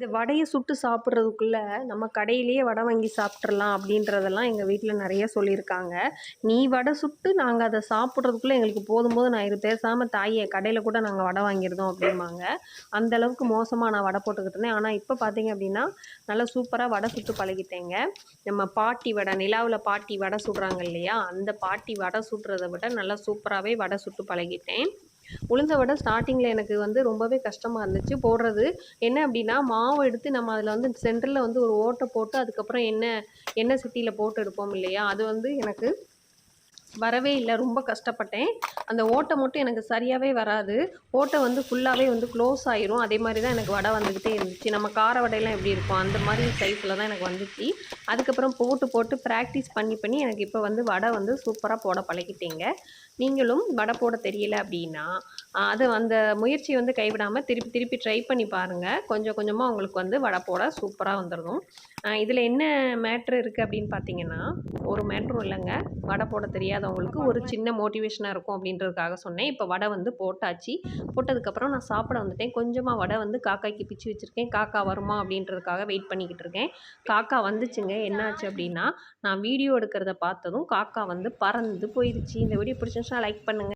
இந்த வடையை சுட்டு சாப்பிட்றதுக்குள்ளே நம்ம கடையிலேயே வடை வாங்கி சாப்பிட்றலாம் அப்படின்றதெல்லாம் எங்கள் வீட்டில் நிறைய சொல்லியிருக்காங்க. நீ வடை சுட்டு நாங்கள் அதை சாப்பிட்றதுக்குள்ளே எங்களுக்கு போதும் போது நான் இது பேசாமல் தாயே கடையில் கூட நாங்கள் வடை வாங்கியிருந்தோம் அப்படிம்பாங்க. அந்த அளவுக்கு மோசமாக நான் வடை போட்டுக்கிட்டு இருந்தேன். ஆனால் இப்போ பார்த்தீங்க அப்படின்னா நல்லா சூப்பராக வடை சுட்டு பழகிட்டேங்க. நம்ம பாட்டி வடை நிலாவில் பாட்டி வடை சுடுறாங்க இல்லையா? அந்த பாட்டி வடை சுடுறதை விட நல்லா சூப்பராகவே வடை சுட்டு பழகிட்டேன். உளுந்த வடை ஸ்டார்டிங்கில் எனக்கு வந்து ரொம்பவே கஷ்டமாக இருந்துச்சு. போடுறது என்ன அப்படின்னா மாவு எடுத்து நம்ம அதில் வந்து சென்டரில் வந்து ஒரு ஓட்டை போட்டு அதுக்கப்புறம் எண்ணெய் எண்ணெய் சட்டியில் போட்டு எடுப்போம் இல்லையா? அது வந்து எனக்கு வரவே இல்லை. ரொம்ப கஷ்டப்பட்டேன். அந்த ஓட்டை மட்டும் எனக்கு சரியாகவே வராது. ஓட்டை வந்து ஃபுல்லாகவே வந்து க்ளோஸ் ஆயிரும். அதே மாதிரி தான் எனக்கு வடை வந்துக்கிட்டே இருந்துச்சு. நம்ம கார வடையெல்லாம் எப்படி இருக்கும்? அந்த மாதிரி சைஸில் தான் எனக்கு வந்துச்சு. அதுக்கப்புறம் போட்டு போட்டு ப்ராக்டிஸ் பண்ணி பண்ணி எனக்கு இப்போ வந்து வடை வந்து சூப்பராக போட பழகிட்டேங்க. நீங்களும் வடை போட தெரியல அப்படின்னா அது அந்த முயற்சியை வந்து கைவிடாமல் திருப்பி திருப்பி ட்ரை பண்ணி பாருங்கள் கொஞ்சம் கொஞ்சமாக உங்களுக்கு வந்து வடை போட சூப்பராக வந்துடும் இதில் என்ன மேட்ரு இருக்குது அப்படின்னு பார்த்தீங்கன்னா ஒரு மேட்ரும் இல்லைங்க. வடை போட தெரியாதவங்களுக்கு ஒரு சின்ன மோட்டிவேஷனாக இருக்கும் அப்படின்றதுக்காக சொன்னேன். இப்போ வடை வந்து போட்டாச்சு. போட்டதுக்கப்புறம் நான் சாப்பிட வந்துட்டேன். கொஞ்சமாக வடை வந்து காக்காய்க்கு பிச்சு வச்சுருக்கேன். காக்கா வருமா அப்படின்றதுக்காக வெயிட் பண்ணிக்கிட்டு இருக்கேன். காக்கா வந்துச்சுங்க. என்னாச்சு அப்படின்னா நான் வீடியோ எடுக்கிறத பார்த்ததும் காக்கா வந்து பறந்து போயிடுச்சு. இந்த வீடியோ பிடிச்சிருந்துச்சுன்னா லைக் பண்ணுங்கள்